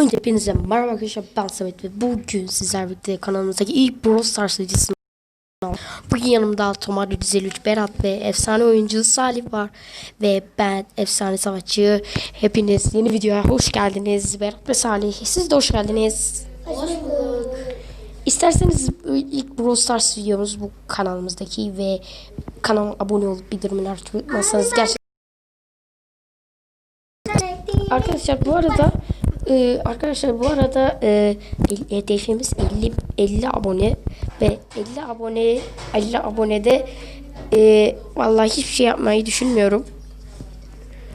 Önce hepinize merhaba arkadaşlar ben Samet ve bugün sizlerle birlikte kanalımızdaki ilk Brawl Stars videosunu. Bugün yanımda Tomar 153 Berat ve efsane oyuncu Salih var. Ve ben efsane savaşçı. Hepiniz yeni videoya hoş geldiniz. Berat ve Salih siz de hoş geldiniz. İsterseniz ilk Brawl Stars videomuz bu kanalımızdaki ve kanala abone olup bildirimleri açmayı unutmazsanız gerçekten Arkadaşlar bu arada e, arkadaşlar bu arada e, hedefimiz 50 50 abone ve 50 abone 50 abonede e, vallahi hiçbir şey yapmayı düşünmüyorum.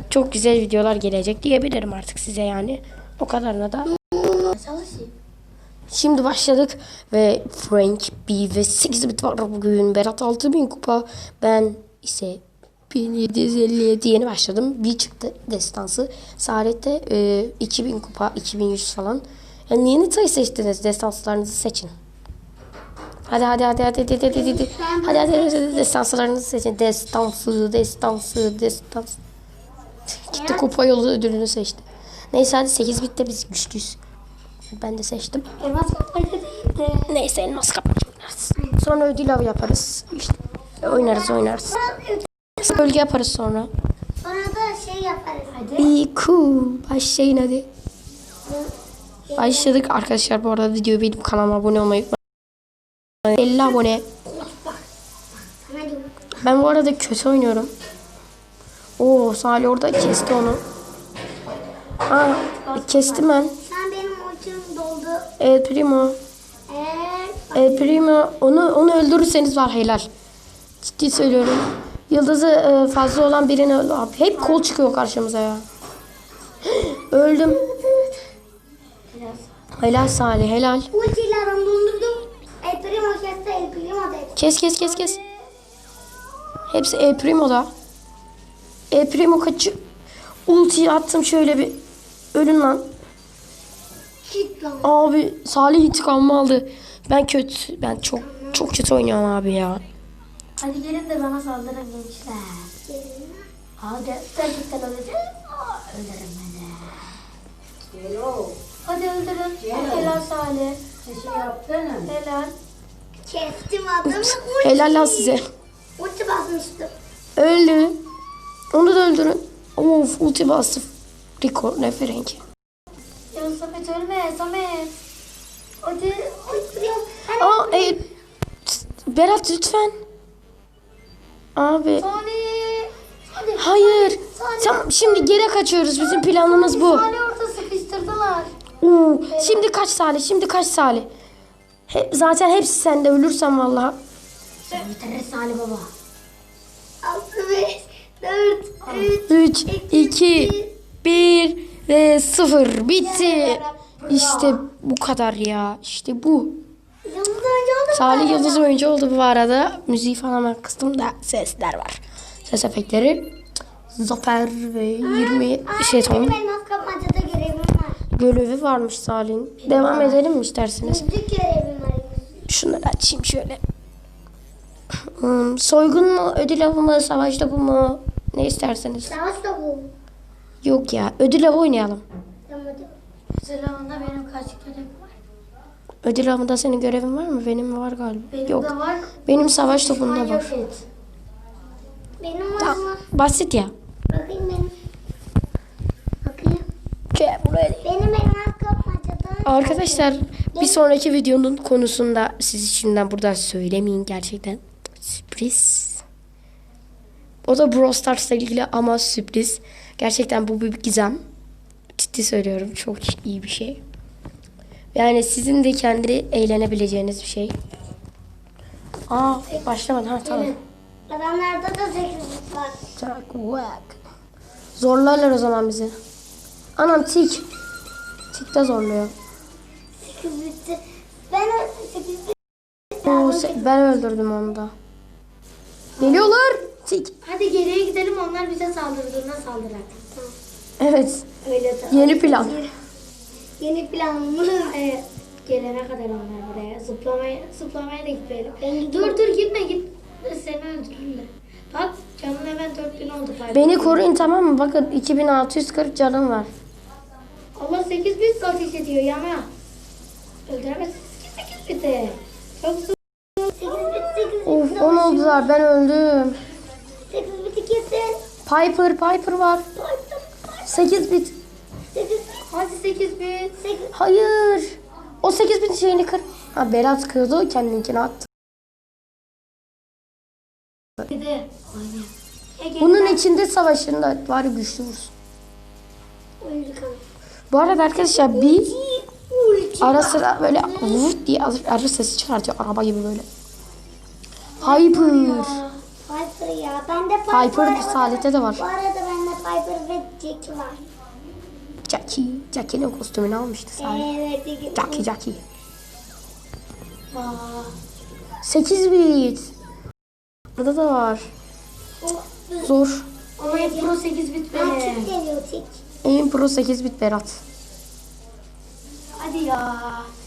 Çok güzel videolar gelecek diyebilirim artık size yani. O kadarına da. Şimdi başladık ve Frank B ve 8 bit var bugün. Berat 6000 kupa. Ben ise 1757 yeni başladım. Bir çıktı destansı. Saadet'te e, 2000 kupa, 2100 falan. Yani yeni sayı seçtiniz. Destanslarınızı seçin. Hadi hadi hadi hadi hadi hadi hadi hadi hadi hadi hadi destanslarınızı seçin. Destansı, destansı, destans. Gitti kupa yolu ödülünü seçti. Neyse hadi 8 bitte biz güçlüyüz. Ben de seçtim. Elmas kapmaca. Neyse elmas kapmaca. Sonra ödül avı yaparız. İşte oynarız oynarız. Bölge yaparız sonra. Sonra da şey yaparız. Hadi. İyi cool. Başlayın hadi. Başladık arkadaşlar bu arada videoyu benim kanalıma abone olmayı unutmayın. 50 abone. Ben bu arada kötü oynuyorum. Oo Salih orada kesti onu. Aa kestim ben. Sen benim ucum doldu. El Primo. Evet. El Primo onu onu öldürürseniz var helal. Ciddi söylüyorum. Yıldızı e, fazla olan birini öldü. Abi hep kol çıkıyor karşımıza ya. Öldüm. Helal Salih helal. Kes kes kes kes. Hepsi El Primo'da. El Primo kaçı. Ultiyi attım şöyle bir. Ölün lan. Abi Salih intikamımı aldı. Ben kötü. Ben çok çok kötü oynuyorum abi ya. Hadi gelin de bana saldırın gençler. Hadi gerçekten öleceğim. Ölerim beni. Hadi öldürün. Helal Salih. şey yaptın. Helal. Kestim adamı. Ulti. Helal lan size. Ulti basmıştım. Öldü. Onu da öldürün. Of ulti bastı. Rico ne Frenki. Ya Samet ölme Samet. Hadi. Hani Aa e, Berat lütfen. Abi. Hadi. Hayır. Tamam şimdi geri kaçıyoruz. Bizim planımız bu. Salih orada sıkıştırdılar. Oo, şimdi kaç Salih? Şimdi kaç Salih? He, zaten hepsi sende. Ölürsen vallahi. Bitirir Salih baba. altı beş. Dört. Üç. 3, 2, 1 ve 0. Bitti. İşte bu kadar ya. İşte bu. Salih Yıldız oyuncu oldu bu arada. Müziği falan ben kıstım da sesler var. Ses efektleri. Zafer ve 20 şey tamam. Var. Görevi varmış Salih'in. Devam edelim mi isterseniz? Müzik görevim var. Şunları açayım şöyle. Hmm, soygun mu, ödül avı mı, savaş topu mu? Ne isterseniz. Savaş bu. Yok ya, ödül avı oynayalım. Tamam hadi. Selamında benim kaç var? Ödül avında senin görevin var mı? Benim var galiba. Benim Yok. de var. Benim savaş topunda Yok var. et. Benim var mı? Basit ya. Bakayım benim. Bakayım. Gel buraya. Benim elmas kapmacada. Arkadaşlar bir sonraki videonun konusunda siz şimdiden buradan söylemeyin gerçekten. Sürpriz. O da Brawl Stars'la ilgili ama sürpriz. Gerçekten bu bir gizem. Ciddi söylüyorum çok iyi bir şey. Yani sizin de kendi eğlenebileceğiniz bir şey. Aa başlamadı ha tamam. Adamlarda da zekimiz var. Tak whack. Zorlarlar o zaman bizi. Anam tik. Tik de zorluyor. Ben. Oo, se- ben öldürdüm onu da. Geliyorlar. Tik. Hadi geriye gidelim onlar bize saldırdığında saldırar. Evet. Öyle. Yeni plan. Yeni planımız. Evet. Gelene kadar onlar buraya. Zıplamaya, zıplamaya da gitmeyelim. dur dur gitme git. Seni öldürürüm de. Bak canın hemen 4000 oldu. pardon. Beni koruyun tamam mı? Bakın 2640 canım var. Allah 8 bit ateş ediyor yana. Öldüremezsiniz ki 8 biti. Çok zor. 8 bit 8 bit. Of 10 oldular ben öldüm. 8 biti kesin. Piper Piper var. 8 bit. 8 bit. Hadi 8 bit. 8 Hayır. O 8 bit şeyini kır. Ha Berat kırdı o kendininkini attı. Aynen. Bunun içinde savaşında var güçlü vursun. Bu arada arkadaşlar bir ara sıra böyle vurt diye ara sesi çıkartıyor araba gibi böyle. Piper. Piper ya. Bende Piper. Salih'te de var. Bu arada bende Piper ve Jack var. Jackie. Jackie'nin kostümünü almıştı Salih. Evet. Jack. Jackie Jackie. Aa, 8 bit. Burada da var. Zor. Ama hep pro 8 bit tik. En pro 8 bit Berat. Hadi ya.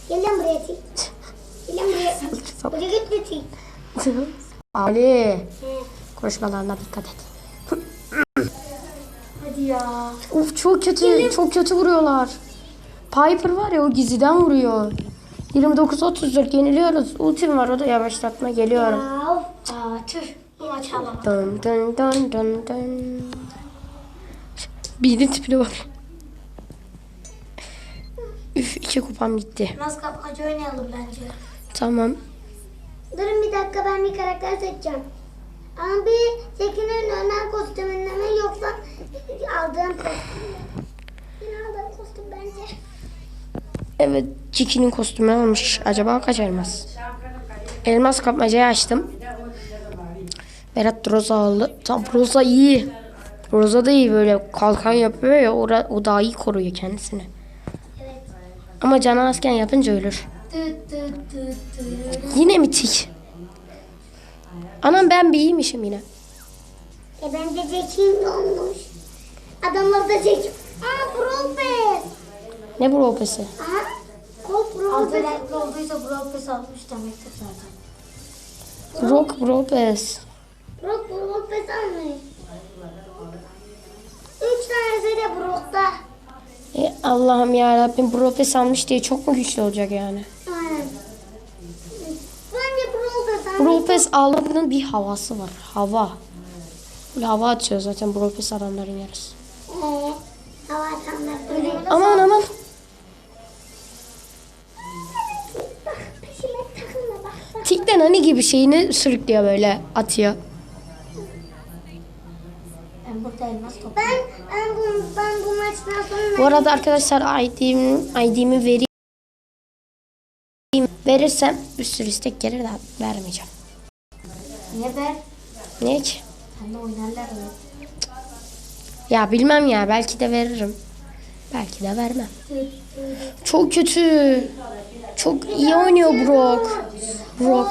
Gel lan buraya tik. Gel lan buraya. Buraya git bir tik. Ali. He. Konuşmalarına dikkat et. Ya. Uf çok kötü. Çok kötü vuruyorlar. Piper var ya o gizliden vuruyor. 29-34 yeniliyoruz. Ultim var o da yavaşlatma geliyorum. Ya, of. Aa tüh. Bu maçı alamadım. Dın dın dın dın dın. Birinin tipine bak. Üf iki kupam gitti. Nasıl kapmaca oynayalım bence. Tamam. Durun bir dakika ben bir karakter seçeceğim. Ama bir Jack'in önden kostümünden mi yoksa aldığım kostümden. Benim aldığım kostüm bence. Evet Ciki'nin kostümünü almış. Acaba kaç elmas? Elmas kapmacayı açtım. Berat Roza aldı. Tam Roza iyi. Roza da iyi böyle kalkan yapıyor ya o daha iyi koruyor kendisini. Evet. Ama canı azken yapınca ölür. Yine mi tik? Anam ben bir iyiymişim yine. E bence Jack'in olmuş. Adamlar da Jack. Aa Brawl Pass. Ne bu ropesi? Aha. Colt Brawl Altı Pass. olduysa Brawl Pass almış demektir zaten. Rock Brawl Pass almış. Üç tanesi de Brock'ta. E, Allah'ım ya Rabbim ropes almış diye çok mu güçlü olacak yani? Aynen. Bence Brawl Pass almanın bir havası var. Hava. Böyle hava atıyor zaten bu ropes adamların yarısı. Ee, hava atanlar. Aman aman. Tikten hani gibi şeyini sürüklüyor böyle atıyor. Ben ben bu ben bu maçtan sonra Bu arada arkadaşlar ID'mi, ID'mi vereyim. Verirsem bir sürü istek gelir de vermeyeceğim. Niye ver? Niye ki? Sen de oynarlar mı? Ya bilmem ya belki de veririm. Belki de vermem. Çok kötü. Çok iyi oynuyor Brock. Brock.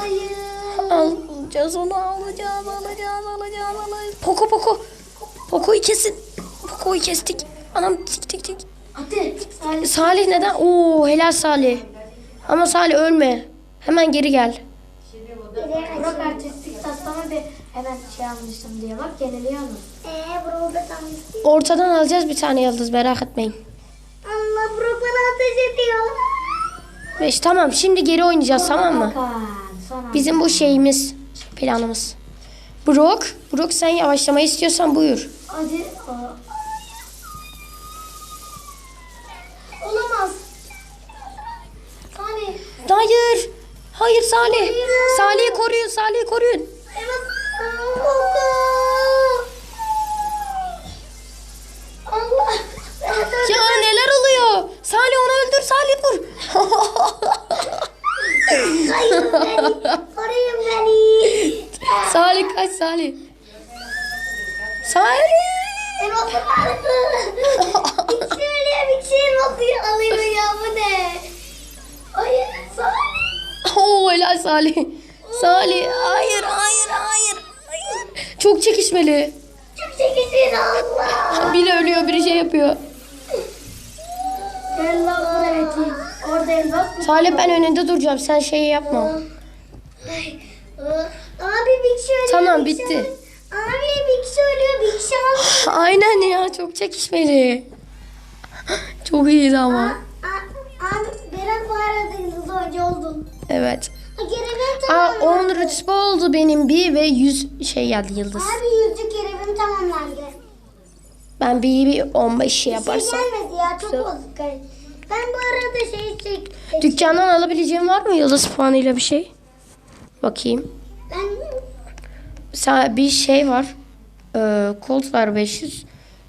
Alacağız onu alacağız alacağız alacağız alacağız. Poco Poco. Poco'yu kesin. Poco'yu kestik. Anam tik tik tik. Salih neden? Oo helal Salih. Ama Salih ölme. Hemen geri gel. Taslama bir hemen şey almıştım diye bak yeniliyorsunuz. Ee Brawl Pass almış. Ortadan alacağız bir tane yıldız merak etmeyin. Allah Brock bana ateş ediyor. Beş tamam şimdi geri oynayacağız tamam mı? Bakan. Son Bizim bu şeyimiz planımız. Brock, Brock sen yavaşlamayı istiyorsan buyur. Hadi. Aa. Olamaz. Hani Hayır. Hayır Salih. Salih'i koruyun, Salih'i koruyun. Koruyun beni. Koruyun beni. Salih kaç Salih. Salih. Ben oturmadım. Bir şöyle bir şey bakıyor alıyor ya bu ne? Hayır. Salih. Oo helal Salih. Salih hayır hayır hayır. hayır. Çok çekişmeli. Çok çekici Allah. Biri ölüyor biri şey yapıyor. gel lan buraya ki. Orada elmas mı? Salih ben önünde duracağım sen şey yapma. Abi bir kişi ölüyor. Tamam, bir kişi bitti. ölüyor. Abi bir kişi ölüyor bir kişi alıyor. Aynen ya çok çekişmeli. Çok iyiydi ama. Abi Berat bu arada yıldız hoca oldun. Evet. Ha, Görevim Aa, tamamlandı. 10 rütbe oldu benim bir ve 100 şey geldi yıldız. Abi yüzlük görevim tamamlandı. Ben bir bir 15 şey Bir şey yaparsam. gelmedi ya çok bozuk. Ben bu arada şey çek. Dükkandan alabileceğim var mı yıldız puanıyla bir şey? Bakayım. Ben Sa bir şey var. Ee, Colt var 500.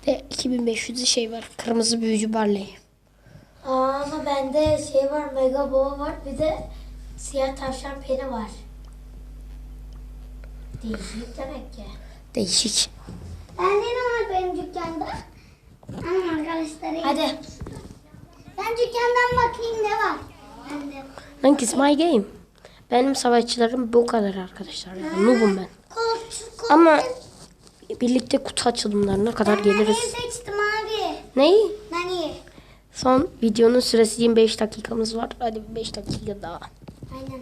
De 2500 şey var. Kırmızı büyücü Barley. Aa, ama bende şey var, mega boğa var. Bir de siyah tavşan peni var. Değişik demek ki. Değişik. ben de ne var benim dükkanda? Ama arkadaşlar. Hadi. Ben dükkandan bakayım ne var. Ben de. Lan my game. Benim savaşçılarım bu kadar arkadaşlar. Yani noobum ben. Kolt, kolt. Ama birlikte kutu açılımlarına kadar ben geliriz. Nani'yi seçtim abi. Neyi? Nani. Son videonun süresi 25 dakikamız var. Hadi 5 dakika daha. Aynen.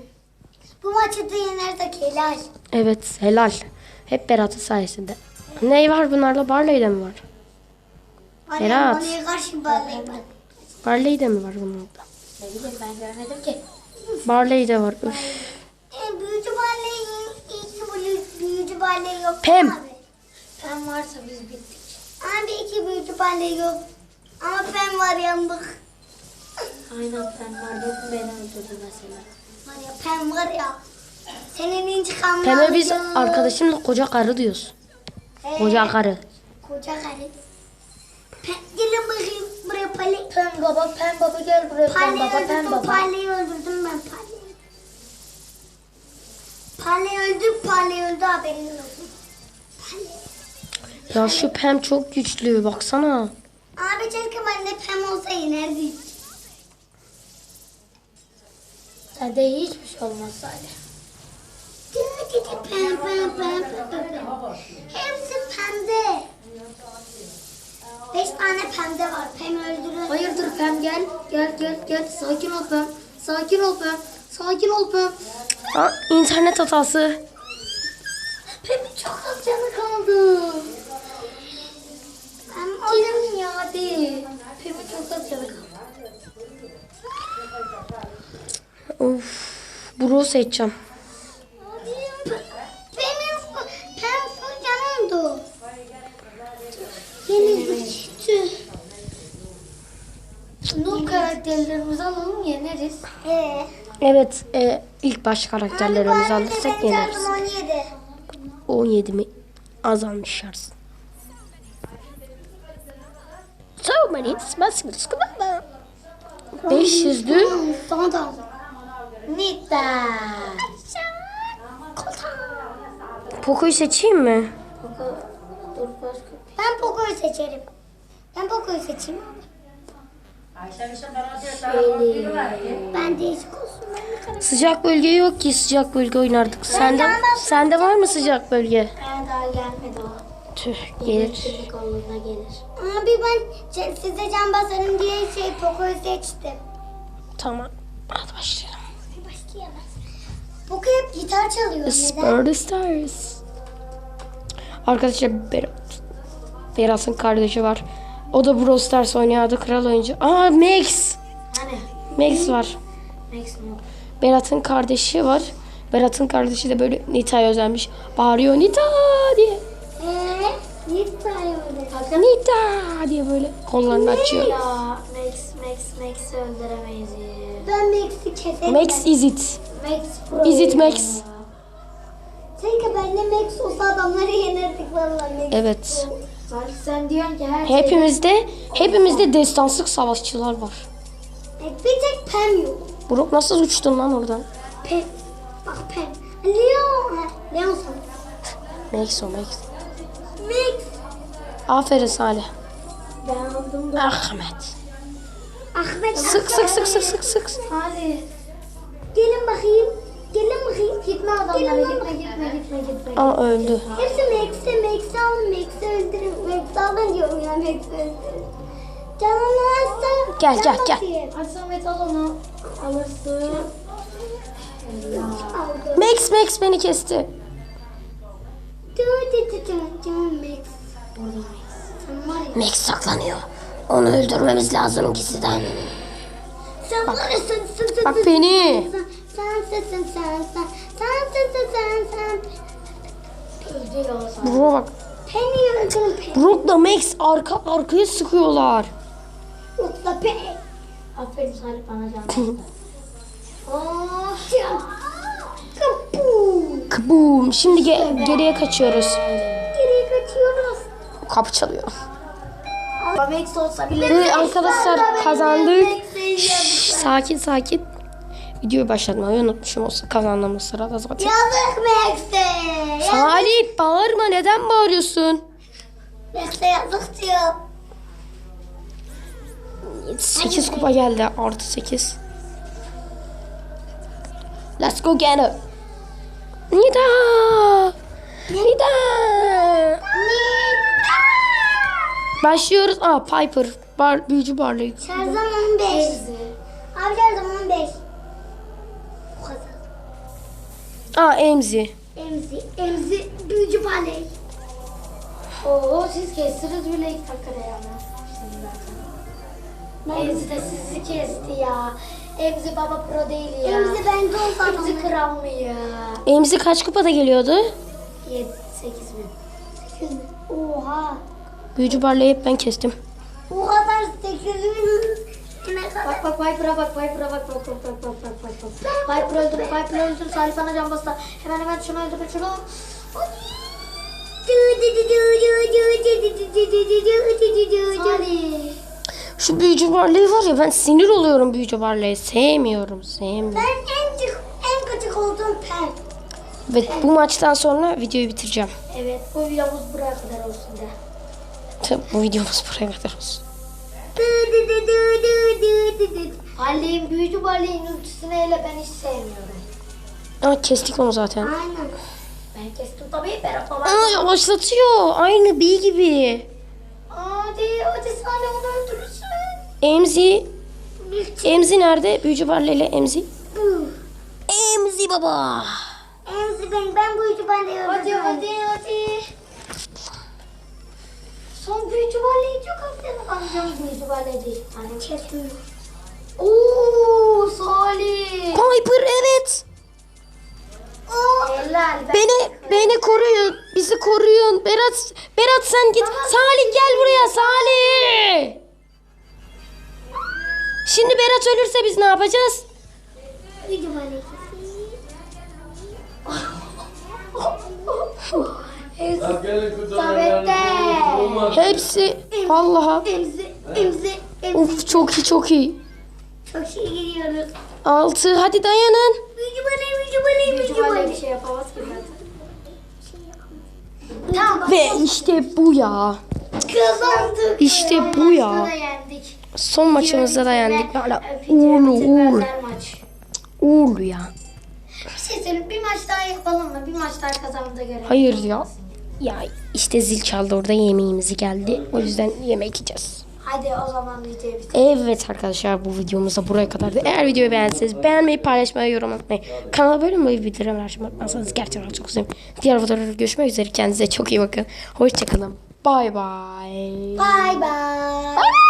Bu maçı da yenersek helal. Evet helal. Hep Berat'ın sayesinde. Ne var bunlarla? Barley'de mi var? Berat. Bana karşı bağlayayım. Barley'de mi var bunlarda? Ne bileyim ben görmedim ki. Barley'de var. Üf. E, büyücü balleği, iki büyücü, büyücü balleği yok. Pem. Abi. Pen varsa biz bittik. Abi iki büyücü balleği yok. Ama pem var yandık. Aynen pen vardı. Beni öldürdü mesela. Var ya pem var ya. Senin intikamını Pem'e biz alacağım. arkadaşımla koca karı diyoruz. Ee, Koca karı. Koca karı. Pem, gelin bakayım buraya pali. Pen baba, pen baba gel buraya. Pen Pali baba, pen öldürdüm, baba. Pali'yi öldürdüm ben Pali. Pali öldü, Pali öldü haberin olsun. Pali. Ya şu Pem çok güçlü baksana. Abi keşke bende pem olsa yenerdik. Sende hiçbir şey olmaz Salih. Pem pem pem pem pem. Hepsi pembe. Beş tane pembe var. Pem öldürür. Hayırdır Pem gel. Gel gel gel. Sakin ol Pem. Sakin ol Pem. Sakin ol Pem. Aa, internet hatası. Pem'in çok az canı kaldı. Pem Gelin ya hadi. Pem'in çok az canı kaldı. Of. Bro seçeceğim. Pem'in Pem full canıydı. Yeni Noob karakterlerimizi alalım yeneriz. Ee, Evet e, ilk baş karakterlerimizi abi, alırsak yeneriz. canım 17. 17 mi? Azalmış şarj. So many smashes. 500'lü. Sana da. Nita. Poco'yu seçeyim mi? Dur başka. Ben Poco'yu seçerim. Ben Poco'yu seçeyim. Şeyli. Ben değişik olsun. Ben bir. Sıcak bölge yok ki sıcak bölge oynardık. Sende sende var mı sıcak bölge? Ben daha gelmedi o. Tüh gelir. Çocuk oğluna gelir. Abi ben ce- size can basarım diye şey Poco'yu seçtim. Tamam. Hadi başlayalım. Başlayalım. Poco hep gitar çalıyor. Neden? Spur the Stars. Arkadaşlar Berat. Berat'ın kardeşi var. O da Brawl Stars oynuyordu. Kral oyuncu. Aa Max. Hani? Max var. Max Noob. Berat'ın kardeşi var. Berat'ın kardeşi de böyle Nita'ya özenmiş. Bağırıyor Nita diye. Niye sayıyordu? Nita diye böyle kollarını açıyor. Ya Max Max Max'i öldüremeyiz. Ben Max'i keserim. Max is it? Max Pro. Is it Max? Keşke bende Max olsa adamları yenerdik vallahi Max. Evet. Salih sen diyorsun ki her şey. Hepimizde hepimizde destanslık savaşçılar var. E, bir tek Pem yok. Brock nasıl uçtun lan oradan? Pem. Bak Pem. Leon. Ha, Leon sana. Max o Max. Max. Aferin Salih. Ben aldım da. Ahmet. Ahmet. Sık sık sık sık sık sık. Hadi. Gelin bakayım. Gelin bakayım. Gitme adamlara gitme gitme gitme gitme. Aa öldü. Hepsi Max'e, Max'e alın, Max'e öldürün. Max'e alın diyorum ya, Max'e öldürün. Canını alsa... Gel, gel, gel. basayım. Hadi Samet al onu. Alırsın. Max Max beni kesti. Max. Saklanıyor. Onu öldürmemiz lazım ikisinden. Bak sen- beni. Sensin bak. Penny yakın Penny. Brook'la Max arka arkaya sıkıyorlar. Brook'la Penny. Aferin Salih bana canlı. Oh, Kaboom. Kaboom. Şimdi ge geriye kaçıyoruz. Geriye kaçıyoruz. Kapı çalıyor. Max olsa bile. Ee, arkadaşlar kazandık. Şş, sakin sakin. Videoyu başlatmayı unutmuşum olsa kazandığımız sırada zaten. Yazık Max'e. Salih bağırma neden bağırıyorsun? Max'e yazık diyor. 8 kupa geldi artı 8. Let's go get it. Nida. Nida. Başlıyoruz. Aa Piper. Bar, büyücü Barley. Her zaman 15. Abi her zaman 15. Aa Emzi. Emzi, emzi, büyücü baley. Oo siz kestiniz bile ilk dakikada zaten. Emzi de sizi kesti ya. Emzi baba pro değil ya. Emzi bence olsa Emzi kral mı ya? Emzi kaç kupada geliyordu? 7 8 bin. Oha. Büyücü Barley'i hep ben kestim. O kadar 8 bin. Bak bak Viper'a bak Viper'a bak bak bak bak bak bak bak bak. Viper öldür Viper öldür Salih bana can bastı. Hemen hemen şunu öldür şunu. Salih. Şu büyücü Barley var ya ben sinir oluyorum büyücü Barley'i. Sevmiyorum, sevmiyorum. Ben en küçük, en küçük olduğum pen. Ve bu maçtan sonra videoyu bitireceğim. Evet bu videomuz buraya kadar olsun. Tabii bu videomuz buraya kadar olsun. Ali'nin büyücü Ali'nin ultisini hele ben hiç sevmiyorum. Aa kestik onu zaten. Aynen. Ben kestim tabii Berat baba. Aa yavaşlatıyor. Aynı B gibi. Hadi hadi Salih onu öldürürsün. Emzi. Emzi nerede? Büyücü Barley ile Emzi. Emzi baba. Emzi ben, ben büyücü baley Hadi öldürdüm. hadi hadi. Son çok hafif alacağım büyücü Ali değil. Hani Kesin. Ooo Salih. Piper evet. Helal. Ben Beni beni koruyun. Bizi koruyun. Berat Berat sen git. Salih gel buraya Salih. Şimdi Berat ölürse biz ne yapacağız? Büyücü Tabii Hepsi emzi. Of çok iyi çok iyi. Çok şey gidiyoruz. Altı hadi dayanın. Büyücü baley, büyücü baley, büyücü bir şey yapamaz ki zaten. Tamam. Ve işte bu ya. Kazandık. İşte bu Maçta ya. Son maçımızda da yendik. Hala uğurlu uğurlu. Uğurlu ya. Bir şey söyleyeyim. Bir maç daha yapalım mı? Bir maç daha kazanımıza göre. Hayır ya. Ya işte zil çaldı orada yemeğimizi geldi. O yüzden yemek yiyeceğiz. Hadi o zaman videoyu bitirelim. Evet arkadaşlar bu videomuz da buraya kadardı. Eğer videoyu beğendiyseniz beğenmeyi, paylaşmayı, yorum atmayı, kanala böyle mi bildirim açmayı unutmazsanız gerçekten çok sevinirim. Diğer videolarda görüşmek üzere. Kendinize çok iyi bakın. Hoşçakalın. Bay bay. Bye bye. Bay bay.